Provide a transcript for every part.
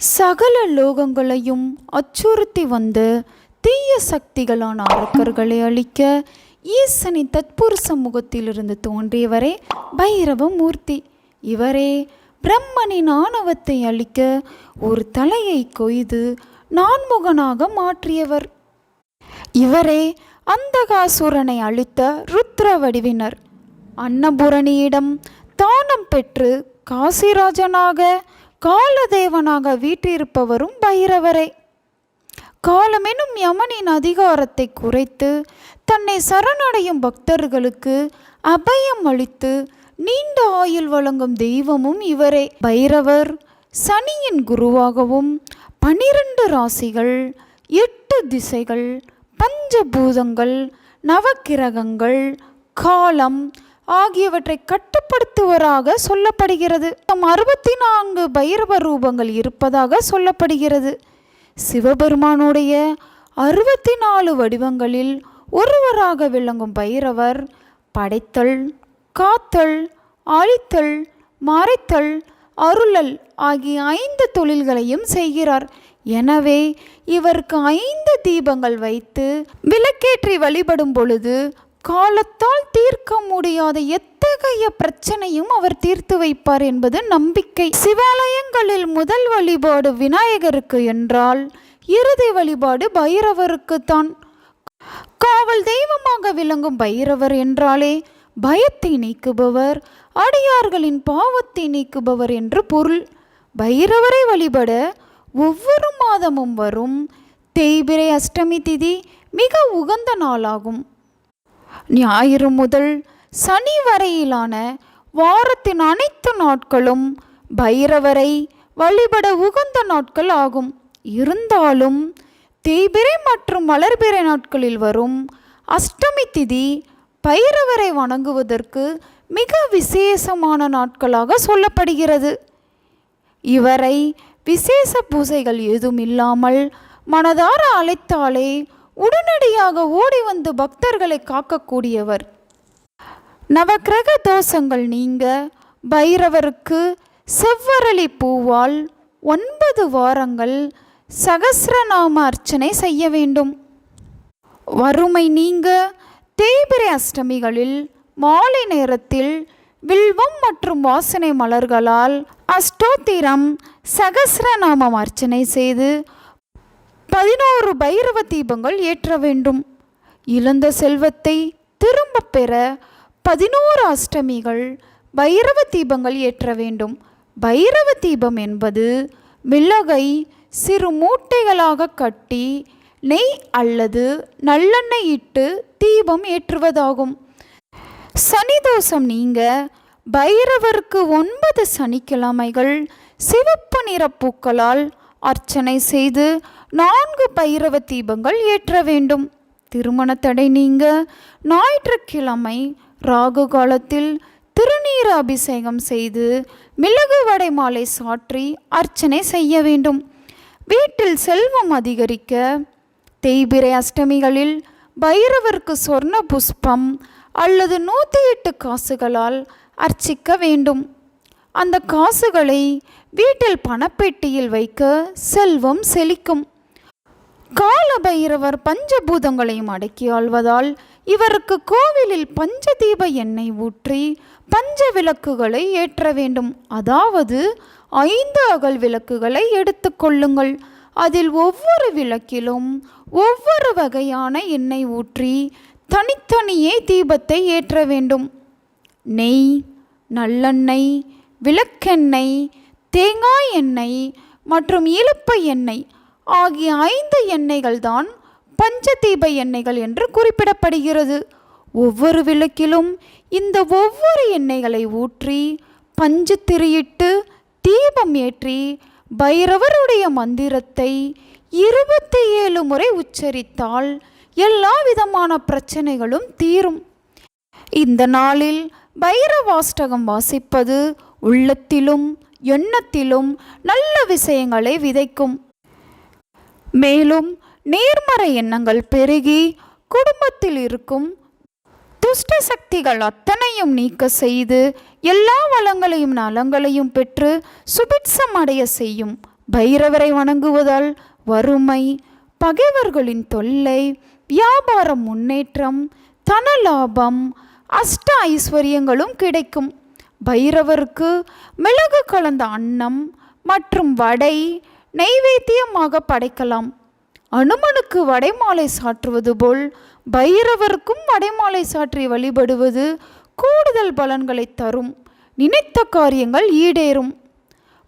சகல லோகங்களையும் அச்சுறுத்தி வந்த தீய சக்திகளான அரக்கர்களை அழிக்க ஈசனின் தற்பூர் சமூகத்திலிருந்து தோன்றியவரே பைரவ மூர்த்தி இவரே பிரம்மனின் ஆணவத்தை அழிக்க ஒரு தலையை கொய்து நான்முகனாக மாற்றியவர். இவரே அந்தகாசுரனை அழித்த ருத்ர வடிவினர். அன்னபூரணியிடம் தானம் பெற்று காசிராஜனாக காலதேவனாக வீற்றிருப்பவரும் பைரவரே. காலமெனும் யமனின் அதிகாரத்தை குறைத்து தன்னை சரணடையும் பக்தர்களுக்கு அபயம் அளித்து நீண்ட ஆயுள் வழங்கும் தெய்வமும் இவரே. பைரவர் சனியின் குருவாகவும் பனிரெண்டு ராசிகள் எட்டு திசைகள் பஞ்சபூதங்கள் நவக்கிரகங்கள் காலம் ஆகியவற்றை கட்டுப்படுத்துவராக சொல்லப்படுகிறது. தம் அறுபத்தி நான்கு பைரவ ரூபங்கள் இருப்பதாக சொல்லப்படுகிறது. சிவபெருமானுடைய அறுபத்தி நாலு வடிவங்களில் ஒருவராக விளங்கும் பைரவர் படைத்தல் காத்தல் அழித்தல் மறைத்தல் அருளல் ஆகிய ஐந்து தொழில்களையும் செய்கிறார். எனவே இவருக்கு ஐந்து தீபங்கள் வைத்து விளக்கேற்றி வழிபடும் பொழுது காலத்தால் தீர்க்க முடியாத எத்தகைய பிரச்சனையும் அவர் தீர்த்து வைப்பார் என்பது நம்பிக்கை. சிவாலயங்களில் முதல் வழிபாடு விநாயகருக்கு என்றால் இறுதி வழிபாடு பைரவருக்குத்தான். காவல் தெய்வமாக விளங்கும் பைரவர் என்றாலே பயத்தை நீக்குபவர் அடியார்களின் பாவத்தை நீக்குபவர் என்று பொருள். பைரவரை வழிபட ஒவ்வொரு மாதமும் வரும். தேய்பிரை அஷ்டமி திதி மிக உகந்த நாளாகும். ஞாயிறு முதல் சனி வரையிலான வாரத்தின் அனைத்து நாட்களும் பைரவரை வழிபட உகந்த நாட்கள் ஆகும். இருந்தாலும் தேய்பிறை மற்றும் வளர்பிறை நாட்களில் வரும் அஷ்டமி திதி பைரவரை வணங்குவதற்கு மிக விசேஷமான நாட்களாக சொல்லப்படுகிறது. இவரை விசேஷ பூசைகள் ஏதும் இல்லாமல் மனதார அழைத்தாலே உடனடியாக ஓடி வந்து பக்தர்களை காக்கக்கூடியவர். நவக்கிரக தோஷங்கள் நீங்க பைரவருக்கு செவ்வரளி பூவால் ஒன்பது வாரங்கள் சகசிரநாம அர்ச்சனை செய்ய வேண்டும். வறுமை நீங்க தேய்பிரை அஷ்டமிகளில் மாலை நேரத்தில் வில்வம் மற்றும் வாசனை மலர்களால் அஷ்டோத்திரம் சகசிரநாமம் அர்ச்சனை செய்து பதினோரு பைரவ தீபங்கள் ஏற்ற வேண்டும். இழந்த செல்வத்தை திரும்பப் பெற பதினோரு அஷ்டமிகள் பைரவ தீபங்கள் ஏற்ற வேண்டும். பைரவ தீபம் என்பது மிளகை சிறு மூட்டைகளாக கட்டி நெய் அல்லது நல்லெண்ணெய் இட்டு தீபம் ஏற்றுவதாகும். சனி தோஷம் நீங்க பைரவருக்கு ஒன்பது சனிக்கிழமைகள் சிவப்பு நிற பூக்களால் அர்ச்சனை செய்து நான்கு பைரவ தீபங்கள் ஏற்ற வேண்டும். திருமண தடை நீங்க. ஞாயிற்றுக்கிழமை ராகு காலத்தில் திருநீர் அபிஷேகம் செய்து மிளகு வடை மாலை சாற்றி அர்ச்சனை செய்ய வேண்டும். வீட்டில் செல்வம் அதிகரிக்க தேய்பிரை அஷ்டமிகளில் பைரவருக்கு சொர்ண புஷ்பம் அல்லது நூற்றி எட்டு காசுகளால் அர்ச்சிக்க வேண்டும். அந்த காசுகளை வீட்டில் பணப்பெட்டியில் வைக்க செல்வம் செழிக்கும். கால பைரவர் பஞ்சபூதங்களையும் அடக்கி ஆள்வதால் இவருக்கு கோவிலில் பஞ்சதீப எண்ணெய் ஊற்றி பஞ்ச விளக்குகளை ஏற்ற வேண்டும். அதாவது ஐந்து அகல் விளக்குகளை எடுத்துக்கொள்ளுங்கள் அதில் ஒவ்வொரு விளக்கிலும் ஒவ்வொரு வகையான எண்ணெய் ஊற்றி தனித்தனியே தீபத்தை ஏற்ற வேண்டும். நெய் நல்லெண்ணெய் விளக்கெண்ணெய் தேங்காய் எண்ணெய் மற்றும் இலுப்ப எண்ணெய் ஆகிய ஐந்து எண்ணெய்கள் தான் பஞ்சதீப எண்ணெய்கள் என்று குறிப்பிடப்படுகிறது. ஒவ்வொரு விளக்கிலும் இந்த ஒவ்வொரு எண்ணெய்களை ஊற்றி பஞ்சு திரியிட்டு தீபம் ஏற்றி பைரவருடைய மந்திரத்தை இருபத்தி ஏழு முறை உச்சரித்தால் எல்லா விதமான பிரச்சனைகளும் தீரும். இந்த நாளில் பைரவாஷ்டகம் வாசிப்பது உள்ளத்திலும் எண்ணத்திலும் நல்ல விஷயங்களை விதைக்கும். மேலும் நேர்மறை எண்ணங்கள் பெருகி குடும்பத்தில் இருக்கும் துஷ்ட சக்திகள் அத்தனையும் நீக்க செய்து எல்லா வளங்களையும் நலங்களையும் பெற்று சுபிட்சம் அடைய செய்யும். பைரவரை வணங்குவதால் வறுமை பகைவர்களின் தொல்லை வியாபார முன்னேற்றம் தனலாபம் அஷ்ட ஐஸ்வர்யங்களும் கிடைக்கும். பைரவருக்கு மிளகு கலந்த அன்னம் மற்றும் வடை நெய்வேத்தியமாக படைக்கலாம். அனுமனுக்கு வடைமாலை சாற்றுவது போல் பைரவருக்கும் வடைமாலை சாற்றி வழிபடுவது கூடுதல் பலன்களை தரும். நினைத்த காரியங்கள் ஈடேறும்.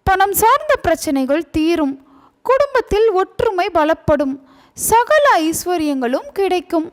பணம் சார்ந்த பிரச்சனைகள் தீரும். குடும்பத்தில் ஒற்றுமை பலப்படும். சகல ஐஸ்வர்யங்களும் கிடைக்கும்.